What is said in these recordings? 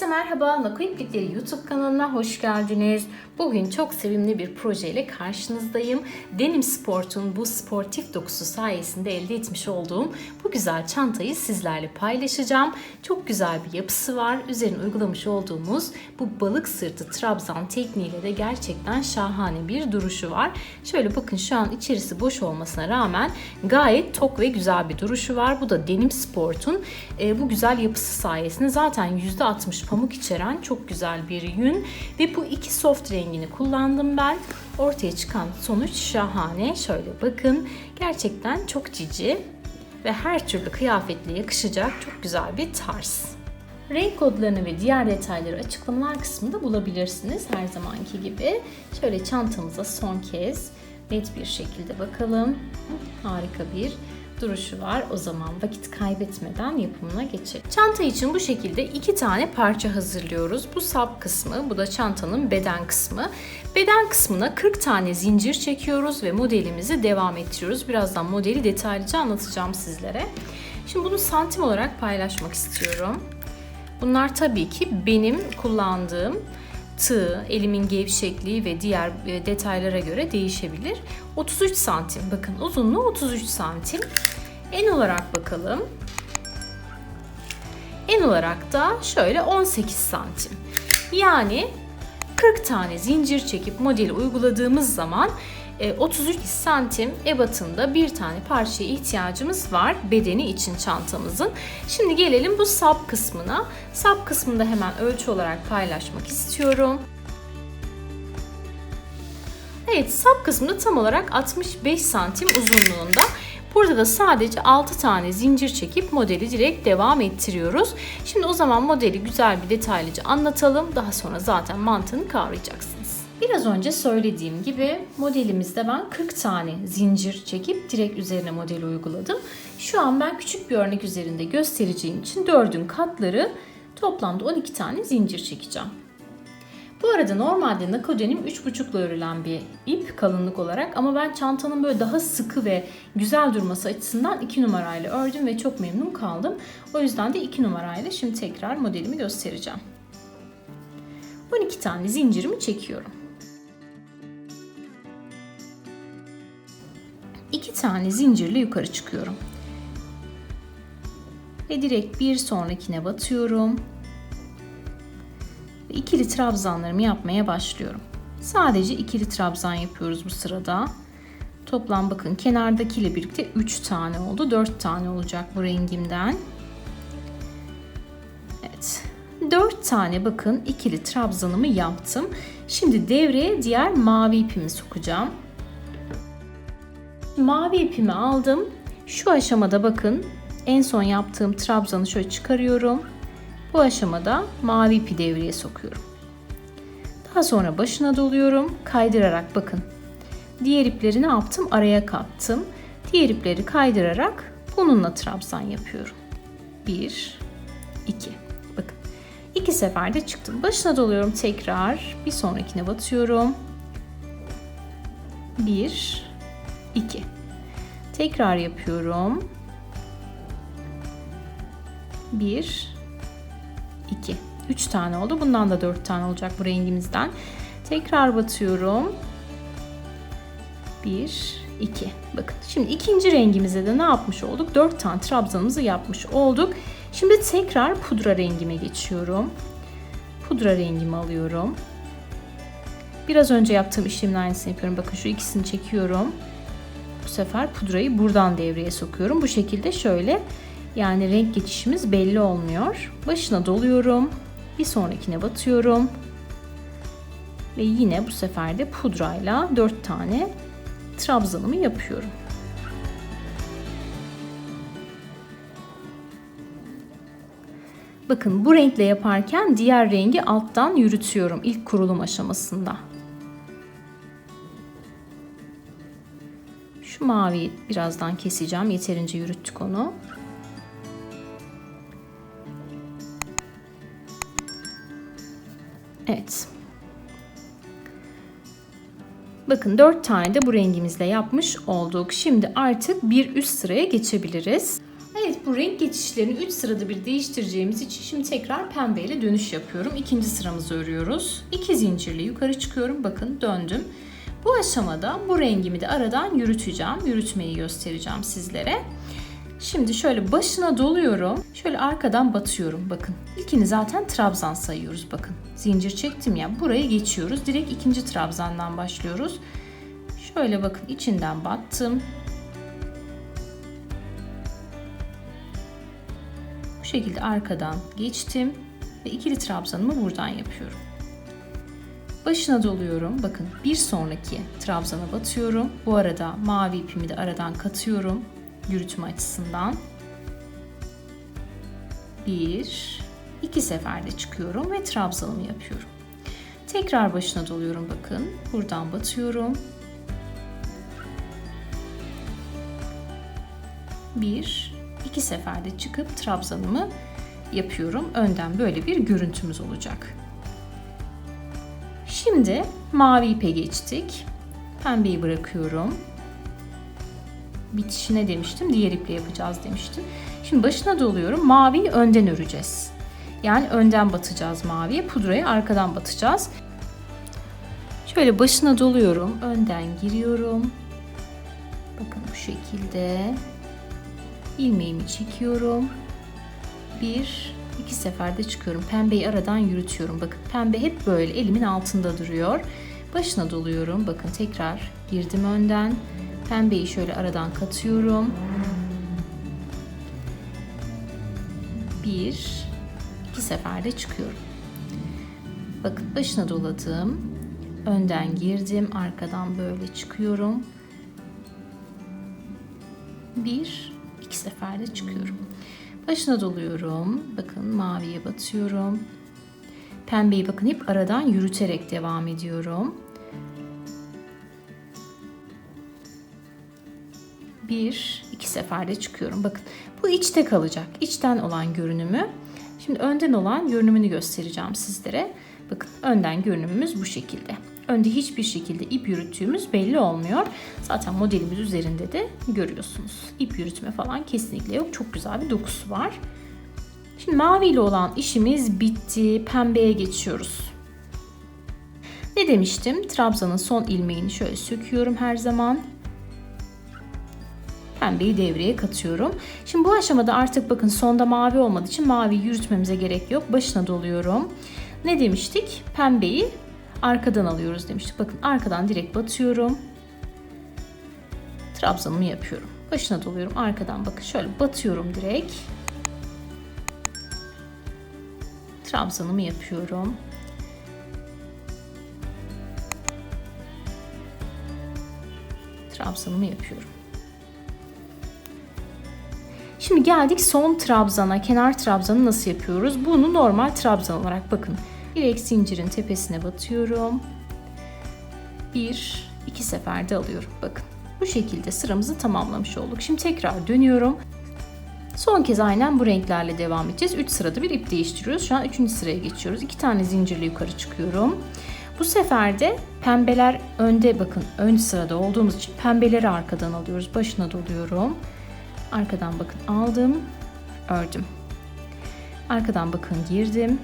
Herkese merhaba, Nako İplikleri YouTube kanalına hoş geldiniz. Bugün çok sevimli bir projeyle karşınızdayım. Denim Sport'un bu sportif dokusu sayesinde elde etmiş olduğum bu güzel çantayı sizlerle paylaşacağım. Çok güzel bir yapısı var. Üzerine uygulamış olduğumuz bu balık sırtı trabzan tekniğiyle de gerçekten şahane bir duruşu var. Şöyle bakın şu an içerisi boş olmasına rağmen gayet tok ve güzel bir duruşu var. Bu da Denim Sport'un e, bu güzel yapısı sayesinde zaten %60 pamuk içeren çok güzel bir yün ve bu iki soft rengini kullandım ben. Ortaya çıkan sonuç şahane. Şöyle bakın gerçekten çok cici ve her türlü kıyafetle yakışacak çok güzel bir tarz. Renk kodlarını ve diğer detayları açıklamalar kısmında bulabilirsiniz her zamanki gibi. Şöyle çantamıza son kez net bir şekilde bakalım. Harika bir duruşu var. O zaman vakit kaybetmeden yapımına geçelim. Çanta için bu şekilde iki tane parça hazırlıyoruz. Bu sap kısmı, bu da çantanın beden kısmı. Beden kısmına 40 tane zincir çekiyoruz ve modelimizi devam ettiriyoruz. Birazdan modeli detaylıca anlatacağım sizlere. Şimdi bunu santim olarak paylaşmak istiyorum. Bunlar tabii ki benim kullandığım tığ, elimin gevşekliği ve diğer e, detaylara göre değişebilir. 33 santim. Bakın uzunluğu 33 santim. En olarak bakalım. En olarak da şöyle 18 santim. Yani 40 tane zincir çekip modeli uyguladığımız zaman 33 e, santim ebatında bir tane parçaya ihtiyacımız var bedeni için çantamızın. Şimdi gelelim bu sap kısmına. Sap kısmında hemen ölçü olarak paylaşmak istiyorum. Evet sap kısmında tam olarak 65 santim uzunluğunda. Burada da sadece 6 tane zincir çekip modeli direkt devam ettiriyoruz. Şimdi o zaman modeli güzel bir detaylıca anlatalım. Daha sonra zaten mantığını kavrayacaksınız. Biraz önce söylediğim gibi modelimizde ben 40 tane zincir çekip direkt üzerine modeli uyguladım. Şu an ben küçük bir örnek üzerinde göstereceğim için 4'ün katları toplamda 12 tane zincir çekeceğim. Bu arada normalde nakodenim 3,5 ile örülen bir ip kalınlık olarak ama ben çantanın böyle daha sıkı ve güzel durması açısından 2 numarayla ördüm ve çok memnun kaldım. O yüzden de 2 numarayla şimdi tekrar modelimi göstereceğim. 12 tane zincirimi çekiyorum. 2 tane zincirle yukarı çıkıyorum. Ve direkt bir sonrakine batıyorum ve ikili trabzanlarımı yapmaya başlıyorum. Sadece ikili trabzan yapıyoruz bu sırada. Toplam bakın kenardakiyle birlikte 3 tane oldu. 4 tane olacak bu rengimden. Evet. 4 tane bakın ikili trabzanımı yaptım. Şimdi devreye diğer mavi ipimi sokacağım. Mavi ipimi aldım. Şu aşamada bakın en son yaptığım trabzanı şöyle çıkarıyorum bu aşamada mavi ipi devreye sokuyorum. Daha sonra başına doluyorum. Kaydırarak bakın. Diğer ipleri ne yaptım? Araya kattım. Diğer ipleri kaydırarak bununla trabzan yapıyorum. 1 2 Bakın. İki seferde çıktım. Başına doluyorum tekrar. Bir sonrakine batıyorum. 1 2 Tekrar yapıyorum. 1 2. 3 tane oldu. Bundan da 4 tane olacak bu rengimizden. Tekrar batıyorum. 1, 2. Bakın şimdi ikinci rengimize de ne yapmış olduk? 4 tane trabzanımızı yapmış olduk. Şimdi tekrar pudra rengime geçiyorum. Pudra rengimi alıyorum. Biraz önce yaptığım işlemin aynısını yapıyorum. Bakın şu ikisini çekiyorum. Sefer pudrayı buradan devreye sokuyorum. Bu şekilde şöyle yani renk geçişimiz belli olmuyor. Başına doluyorum. Bir sonrakine batıyorum. Ve yine bu sefer de pudrayla 4 tane trabzanımı yapıyorum. Bakın bu renkle yaparken diğer rengi alttan yürütüyorum ilk kurulum aşamasında. Şu maviyi birazdan keseceğim. Yeterince yürüttük onu. Evet. Bakın 4 tane de bu rengimizle yapmış olduk. Şimdi artık bir üst sıraya geçebiliriz. Evet bu renk geçişlerini 3 sırada bir değiştireceğimiz için şimdi tekrar pembe ile dönüş yapıyorum. İkinci sıramızı örüyoruz. 2 zincirle yukarı çıkıyorum. Bakın döndüm. Bu aşamada bu rengimi de aradan yürüteceğim. Yürütmeyi göstereceğim sizlere. Şimdi şöyle başına doluyorum. Şöyle arkadan batıyorum bakın. İlkini zaten trabzan sayıyoruz bakın. Zincir çektim ya buraya geçiyoruz. Direkt ikinci trabzandan başlıyoruz. Şöyle bakın içinden battım. Bu şekilde arkadan geçtim ve ikili trabzanımı buradan yapıyorum. Başına doluyorum. Bakın bir sonraki trabzana batıyorum. Bu arada mavi ipimi de aradan katıyorum yürütme açısından. Bir, iki seferde çıkıyorum ve trabzanımı yapıyorum. Tekrar başına doluyorum bakın. Buradan batıyorum. Bir, iki seferde çıkıp trabzanımı yapıyorum. Önden böyle bir görüntümüz olacak. Şimdi mavi ipe geçtik. Pembeyi bırakıyorum. Bitişine demiştim. Diğer iple yapacağız demiştim. Şimdi başına doluyorum. Maviyi önden öreceğiz. Yani önden batacağız maviye. Pudrayı arkadan batacağız. Şöyle başına doluyorum. Önden giriyorum. Bakın bu şekilde. ilmeğimi çekiyorum. Bir, iki seferde çıkıyorum. Pembeyi aradan yürütüyorum. Bakın pembe hep böyle elimin altında duruyor. Başına doluyorum. Bakın tekrar girdim önden. Pembeyi şöyle aradan katıyorum. Bir, iki seferde çıkıyorum. Bakın başına doladım. Önden girdim, arkadan böyle çıkıyorum. Bir, iki seferde çıkıyorum. Başına doluyorum. Bakın maviye batıyorum. Pembeyi bakın hep aradan yürüterek devam ediyorum. bir, iki seferde çıkıyorum. Bakın bu içte kalacak. İçten olan görünümü. Şimdi önden olan görünümünü göstereceğim sizlere. Bakın önden görünümümüz bu şekilde. Önde hiçbir şekilde ip yürüttüğümüz belli olmuyor. Zaten modelimiz üzerinde de görüyorsunuz. İp yürütme falan kesinlikle yok. Çok güzel bir dokusu var. Şimdi mavi ile olan işimiz bitti. Pembeye geçiyoruz. Ne demiştim? Trabzanın son ilmeğini şöyle söküyorum her zaman pembeyi devreye katıyorum. Şimdi bu aşamada artık bakın sonda mavi olmadığı için mavi yürütmemize gerek yok. Başına doluyorum. Ne demiştik? Pembeyi arkadan alıyoruz demiştik. Bakın arkadan direkt batıyorum. Trabzanımı yapıyorum. Başına doluyorum. Arkadan bakın şöyle batıyorum direkt. Trabzanımı yapıyorum. Trabzanımı yapıyorum. Şimdi geldik son trabzana. Kenar trabzanı nasıl yapıyoruz? Bunu normal trabzan olarak bakın. Direkt zincirin tepesine batıyorum. Bir, iki seferde alıyorum. Bakın bu şekilde sıramızı tamamlamış olduk. Şimdi tekrar dönüyorum. Son kez aynen bu renklerle devam edeceğiz. 3 sırada bir ip değiştiriyoruz. Şu an 3. sıraya geçiyoruz. 2 tane zincirle yukarı çıkıyorum. Bu sefer de pembeler önde bakın ön sırada olduğumuz için pembeleri arkadan alıyoruz. Başına doluyorum. Arkadan bakın aldım, ördüm. Arkadan bakın girdim.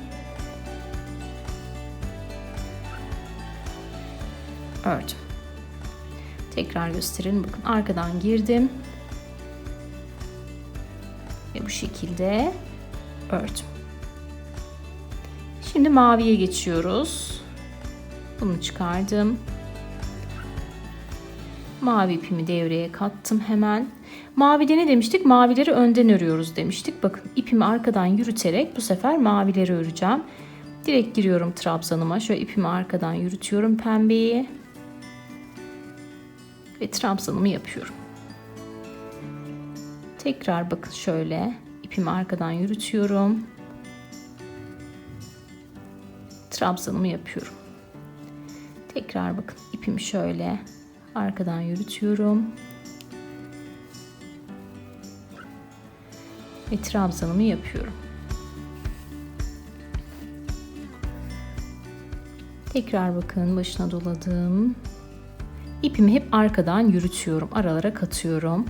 Ördüm. Tekrar gösterelim. Bakın arkadan girdim. Ve bu şekilde ördüm. Şimdi maviye geçiyoruz. Bunu çıkardım. Mavi ipimi devreye kattım hemen. Mavide ne demiştik? Mavileri önden örüyoruz demiştik. Bakın ipimi arkadan yürüterek bu sefer mavileri öreceğim. Direkt giriyorum trabzanıma. Şöyle ipimi arkadan yürütüyorum pembeyi. Ve trabzanımı yapıyorum. Tekrar bakın şöyle ipimi arkadan yürütüyorum. Trabzanımı yapıyorum. Tekrar bakın ipimi şöyle arkadan yürütüyorum. Ve trabzanımı yapıyorum. Tekrar bakın başına doladım. İpimi hep arkadan yürütüyorum. Aralara katıyorum.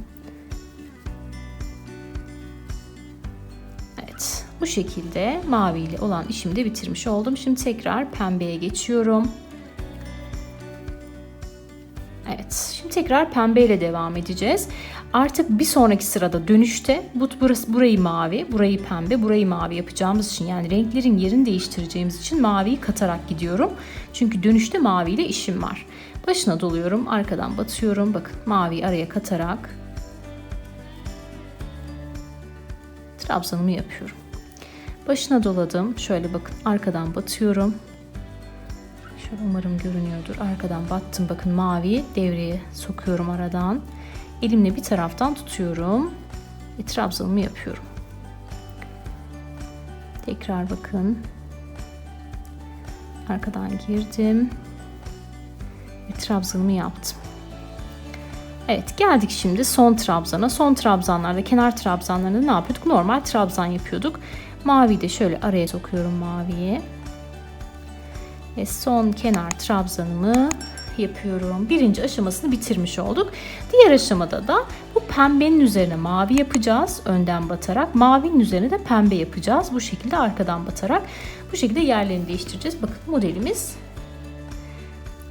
Bu şekilde mavi ile olan işimi de bitirmiş oldum. Şimdi tekrar pembeye geçiyorum. Evet, şimdi tekrar pembe ile devam edeceğiz. Artık bir sonraki sırada dönüşte bu burası burayı mavi, burayı pembe, burayı mavi yapacağımız için yani renklerin yerini değiştireceğimiz için maviyi katarak gidiyorum. Çünkü dönüşte mavi ile işim var. Başına doluyorum, arkadan batıyorum. Bakın maviyi araya katarak trabzanımı yapıyorum. Başına doladım. Şöyle bakın arkadan batıyorum. Şöyle umarım görünüyordur. Arkadan battım. Bakın mavi devreye sokuyorum aradan. Elimle bir taraftan tutuyorum. Ve trabzanımı yapıyorum. Tekrar bakın. Arkadan girdim. Ve trabzanımı yaptım. Evet geldik şimdi son trabzana. Son trabzanlarda kenar trabzanlarında ne yapıyorduk? Normal trabzan yapıyorduk. Maviyi de şöyle araya sokuyorum maviyi. Ve son kenar trabzanımı yapıyorum. Birinci aşamasını bitirmiş olduk. Diğer aşamada da bu pembenin üzerine mavi yapacağız. Önden batarak. Mavinin üzerine de pembe yapacağız. Bu şekilde arkadan batarak. Bu şekilde yerlerini değiştireceğiz. Bakın modelimiz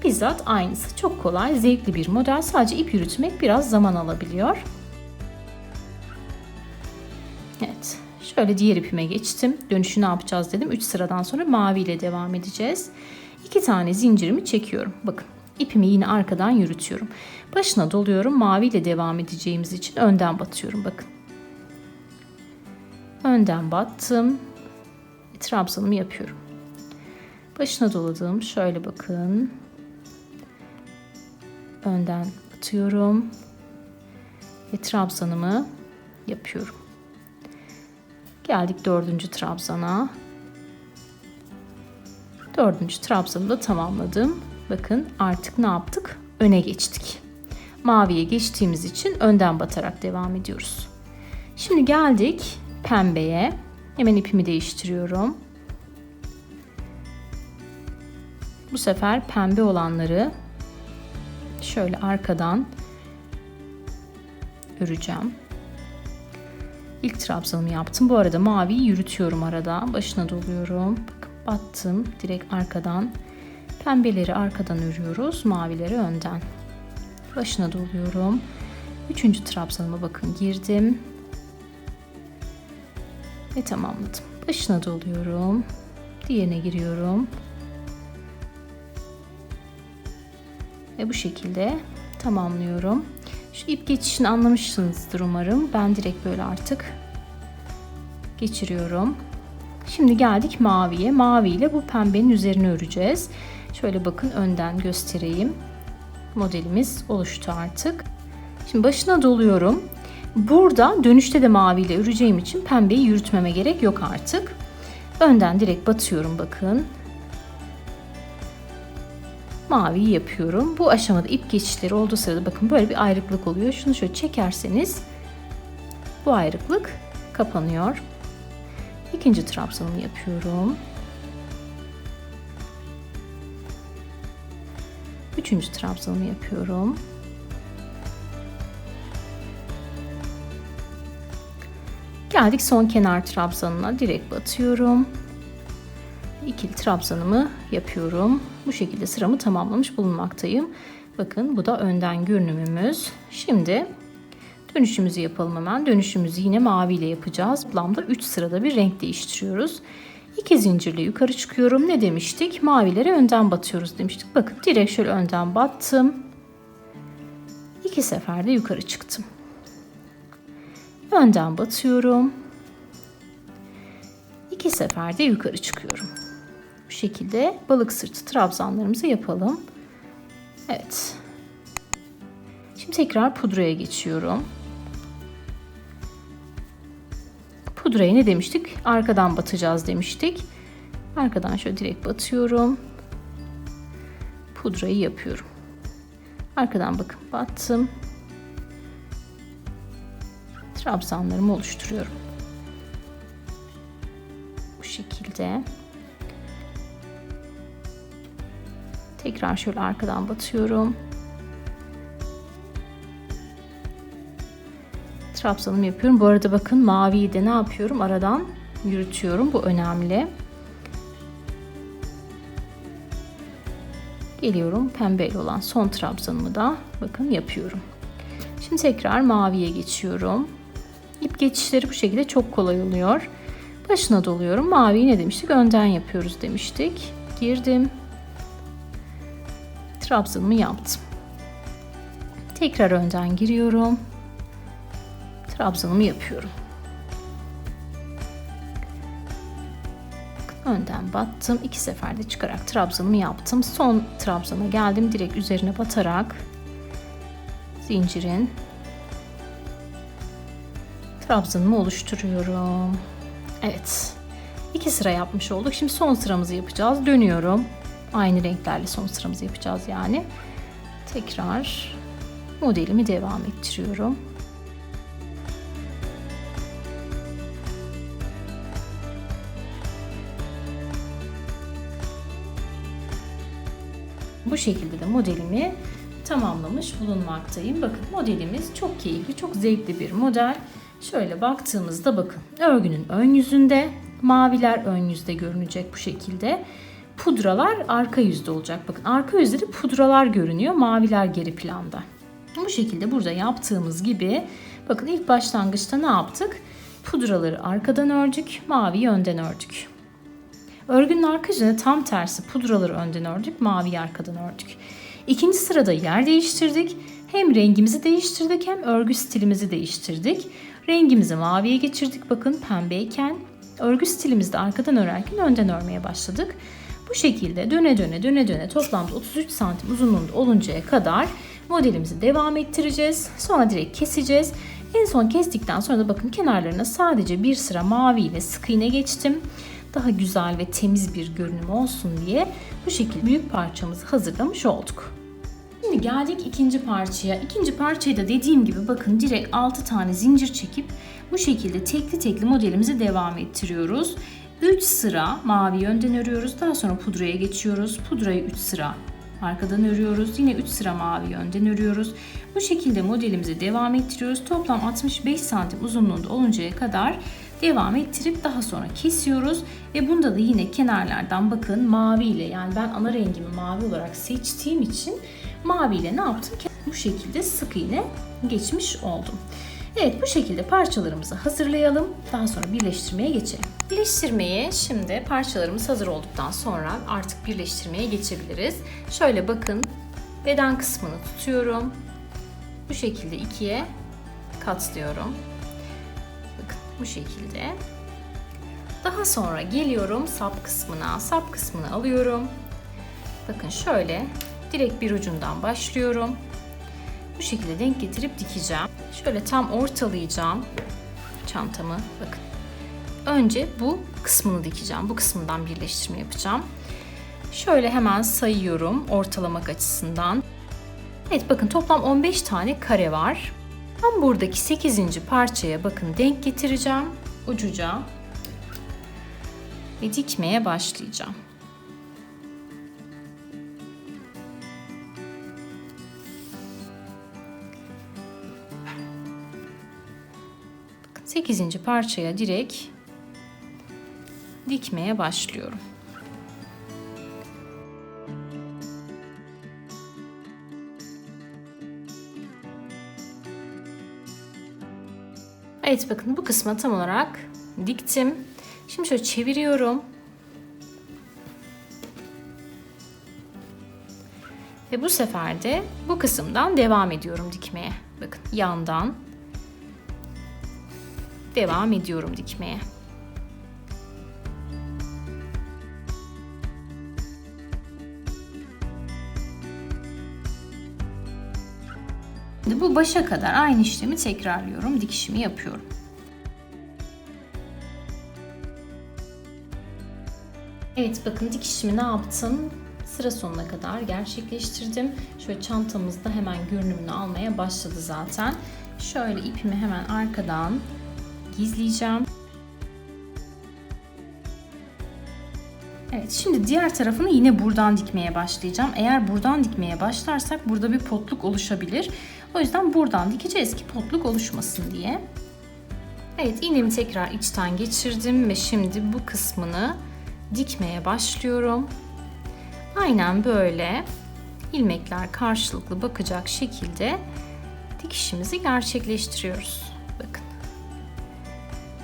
bizzat aynısı. Çok kolay, zevkli bir model. Sadece ip yürütmek biraz zaman alabiliyor. Evet. Şöyle diğer ipime geçtim. Dönüşü ne yapacağız dedim. 3 sıradan sonra mavi ile devam edeceğiz. 2 tane zincirimi çekiyorum. Bakın ipimi yine arkadan yürütüyorum. Başına doluyorum. Mavi ile devam edeceğimiz için önden batıyorum. Bakın. Önden battım. Trabzanımı yapıyorum. Başına doladım. Şöyle bakın. Önden batıyorum. Ve trabzanımı yapıyorum. Geldik dördüncü trabzana. Dördüncü trabzanı da tamamladım. Bakın artık ne yaptık? Öne geçtik. Maviye geçtiğimiz için önden batarak devam ediyoruz. Şimdi geldik pembeye. Hemen ipimi değiştiriyorum. Bu sefer pembe olanları şöyle arkadan öreceğim. İlk trabzanımı yaptım. Bu arada maviyi yürütüyorum arada. Başına doluyorum. Bakın battım. Direkt arkadan. Pembeleri arkadan örüyoruz. Mavileri önden. Başına doluyorum. Üçüncü trabzanıma bakın girdim. Ve tamamladım. Başına doluyorum. Diğerine giriyorum. Ve bu şekilde tamamlıyorum. Şu ip geçişini anlamışsınızdır umarım. Ben direkt böyle artık geçiriyorum. Şimdi geldik maviye. Mavi ile bu pembenin üzerine öreceğiz. Şöyle bakın önden göstereyim. Modelimiz oluştu artık. Şimdi başına doluyorum. Burada dönüşte de mavi ile öreceğim için pembeyi yürütmeme gerek yok artık. Önden direkt batıyorum bakın maviyi yapıyorum. Bu aşamada ip geçişleri olduğu sırada bakın böyle bir ayrıklık oluyor. Şunu şöyle çekerseniz bu ayrıklık kapanıyor. İkinci trabzanımı yapıyorum. Üçüncü trabzanımı yapıyorum. Geldik son kenar trabzanına direkt batıyorum ikili trabzanımı yapıyorum. Bu şekilde sıramı tamamlamış bulunmaktayım. Bakın bu da önden görünümümüz. Şimdi dönüşümüzü yapalım hemen. Dönüşümüzü yine mavi ile yapacağız. Toplamda 3 sırada bir renk değiştiriyoruz. İki zincirle yukarı çıkıyorum. Ne demiştik? Mavileri önden batıyoruz demiştik. Bakın direkt şöyle önden battım. İki seferde yukarı çıktım. Önden batıyorum. İki seferde yukarı çıkıyorum şekilde balık sırtı trabzanlarımızı yapalım. Evet. Şimdi tekrar pudraya geçiyorum. Pudraya ne demiştik? Arkadan batacağız demiştik. Arkadan şöyle direkt batıyorum. Pudrayı yapıyorum. Arkadan bakın battım. Trabzanlarımı oluşturuyorum. Bu şekilde. Tekrar şöyle arkadan batıyorum. Trabzanımı yapıyorum. Bu arada bakın maviyi de ne yapıyorum? Aradan yürütüyorum. Bu önemli. Geliyorum pembeyle olan son trabzanımı da bakın yapıyorum. Şimdi tekrar maviye geçiyorum. İp geçişleri bu şekilde çok kolay oluyor. Başına doluyorum. Maviyi ne demiştik? Önden yapıyoruz demiştik. Girdim. Trabzanımı yaptım. Tekrar önden giriyorum. Trabzanımı yapıyorum. Önden battım. iki seferde çıkarak trabzanımı yaptım. Son trabzana geldim. Direkt üzerine batarak zincirin trabzanımı oluşturuyorum. Evet. iki sıra yapmış olduk. Şimdi son sıramızı yapacağız. Dönüyorum. Aynı renklerle son sıramızı yapacağız yani. Tekrar modelimi devam ettiriyorum. Bu şekilde de modelimi tamamlamış bulunmaktayım. Bakın modelimiz çok keyifli, çok zevkli bir model. Şöyle baktığımızda bakın örgünün ön yüzünde maviler ön yüzde görünecek bu şekilde. Pudralar arka yüzde olacak. Bakın arka yüzde de pudralar görünüyor. Maviler geri planda. Bu şekilde burada yaptığımız gibi bakın ilk başlangıçta ne yaptık? Pudraları arkadan ördük, maviyi önden ördük. Örgünün arka yüzüne tam tersi pudraları önden ördük, maviyi arkadan ördük. İkinci sırada yer değiştirdik. Hem rengimizi değiştirdik hem örgü stilimizi değiştirdik. Rengimizi maviye geçirdik bakın pembeyken. Örgü stilimizde arkadan örerken önden örmeye başladık. Bu şekilde döne döne döne döne toplamda 33 santim uzunluğunda oluncaya kadar modelimizi devam ettireceğiz. Sonra direkt keseceğiz. En son kestikten sonra da bakın kenarlarına sadece bir sıra mavi ile sık iğne geçtim. Daha güzel ve temiz bir görünüm olsun diye bu şekilde büyük parçamızı hazırlamış olduk. Şimdi geldik ikinci parçaya. İkinci parçayı da dediğim gibi bakın direkt 6 tane zincir çekip bu şekilde tekli tekli modelimizi devam ettiriyoruz. 3 sıra mavi yönden örüyoruz. Daha sonra pudraya geçiyoruz. Pudrayı 3 sıra arkadan örüyoruz. Yine 3 sıra mavi yönden örüyoruz. Bu şekilde modelimizi devam ettiriyoruz. Toplam 65 santim uzunluğunda oluncaya kadar devam ettirip daha sonra kesiyoruz. Ve bunda da yine kenarlardan bakın mavi ile yani ben ana rengimi mavi olarak seçtiğim için mavi ile ne yaptım? Bu şekilde sık iğne geçmiş oldum. Evet bu şekilde parçalarımızı hazırlayalım. Daha sonra birleştirmeye geçelim. Birleştirmeye şimdi parçalarımız hazır olduktan sonra artık birleştirmeye geçebiliriz. Şöyle bakın beden kısmını tutuyorum. Bu şekilde ikiye katlıyorum. Bu şekilde. Daha sonra geliyorum sap kısmına. Sap kısmını alıyorum. Bakın şöyle direkt bir ucundan başlıyorum. Bu şekilde denk getirip dikeceğim. Şöyle tam ortalayacağım çantamı. Bakın. Önce bu kısmını dikeceğim. Bu kısmından birleştirme yapacağım. Şöyle hemen sayıyorum ortalamak açısından. Evet bakın toplam 15 tane kare var. Tam buradaki 8. parçaya bakın denk getireceğim ucuca ve dikmeye başlayacağım. 8. parçaya direkt dikmeye başlıyorum. Evet bakın bu kısma tam olarak diktim. Şimdi şöyle çeviriyorum. Ve bu sefer de bu kısımdan devam ediyorum dikmeye. Bakın yandan devam ediyorum dikmeye. Şimdi bu başa kadar aynı işlemi tekrarlıyorum. Dikişimi yapıyorum. Evet bakın dikişimi ne yaptım? Sıra sonuna kadar gerçekleştirdim. Şöyle çantamızda hemen görünümünü almaya başladı zaten. Şöyle ipimi hemen arkadan gizleyeceğim. Evet şimdi diğer tarafını yine buradan dikmeye başlayacağım. Eğer buradan dikmeye başlarsak burada bir potluk oluşabilir. O yüzden buradan dikeceğiz ki potluk oluşmasın diye. Evet iğnemi tekrar içten geçirdim ve şimdi bu kısmını dikmeye başlıyorum. Aynen böyle ilmekler karşılıklı bakacak şekilde dikişimizi gerçekleştiriyoruz. Bakın.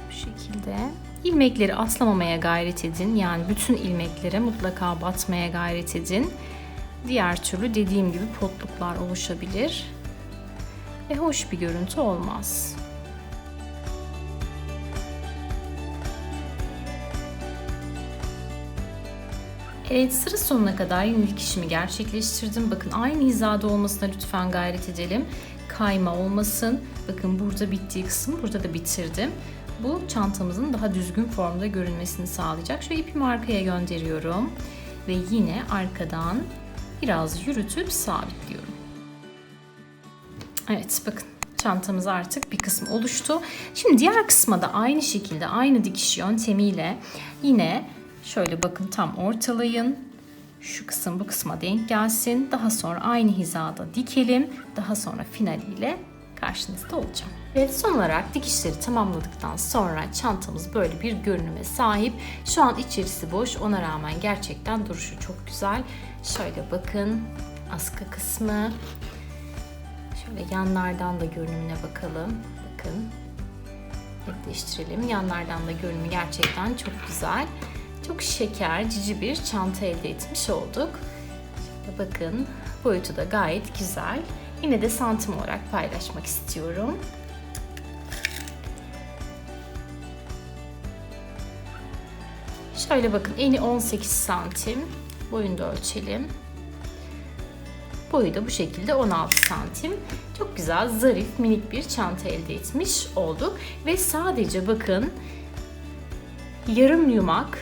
Bu şekilde. İlmekleri atlamamaya gayret edin. Yani bütün ilmeklere mutlaka batmaya gayret edin. Diğer türlü dediğim gibi potluklar oluşabilir. Ve hoş bir görüntü olmaz. Evet sıra sonuna kadar yine dikişimi gerçekleştirdim. Bakın aynı hizada olmasına lütfen gayret edelim. Kayma olmasın. Bakın burada bittiği kısım burada da bitirdim. Bu çantamızın daha düzgün formda görünmesini sağlayacak. Şu ipimi arkaya gönderiyorum. Ve yine arkadan biraz yürütüp sabitliyorum. Evet bakın çantamız artık bir kısım oluştu. Şimdi diğer kısma da aynı şekilde aynı dikiş yöntemiyle yine şöyle bakın tam ortalayın. Şu kısım bu kısma denk gelsin. Daha sonra aynı hizada dikelim. Daha sonra finaliyle karşınızda olacağım. Evet son olarak dikişleri tamamladıktan sonra çantamız böyle bir görünüme sahip. Şu an içerisi boş ona rağmen gerçekten duruşu çok güzel. Şöyle bakın askı kısmı. Şöyle yanlardan da görünümüne bakalım. Bakın netleştirelim. Yanlardan da görünümü gerçekten çok güzel. Çok şeker, cici bir çanta elde etmiş olduk. Şöyle bakın boyutu da gayet güzel. Yine de santim olarak paylaşmak istiyorum. Şöyle bakın eni 18 santim. Boyunu da ölçelim. Boyu da bu şekilde 16 santim. Çok güzel, zarif, minik bir çanta elde etmiş olduk. Ve sadece bakın yarım yumak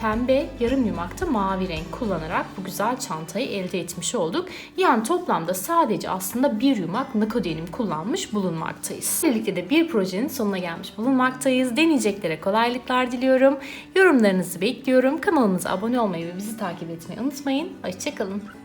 pembe, yarım yumakta mavi renk kullanarak bu güzel çantayı elde etmiş olduk. Yani toplamda sadece aslında bir yumak nakodenim kullanmış bulunmaktayız. Birlikte de bir projenin sonuna gelmiş bulunmaktayız. Deneyeceklere kolaylıklar diliyorum. Yorumlarınızı bekliyorum. Kanalımıza abone olmayı ve bizi takip etmeyi unutmayın. Hoşçakalın.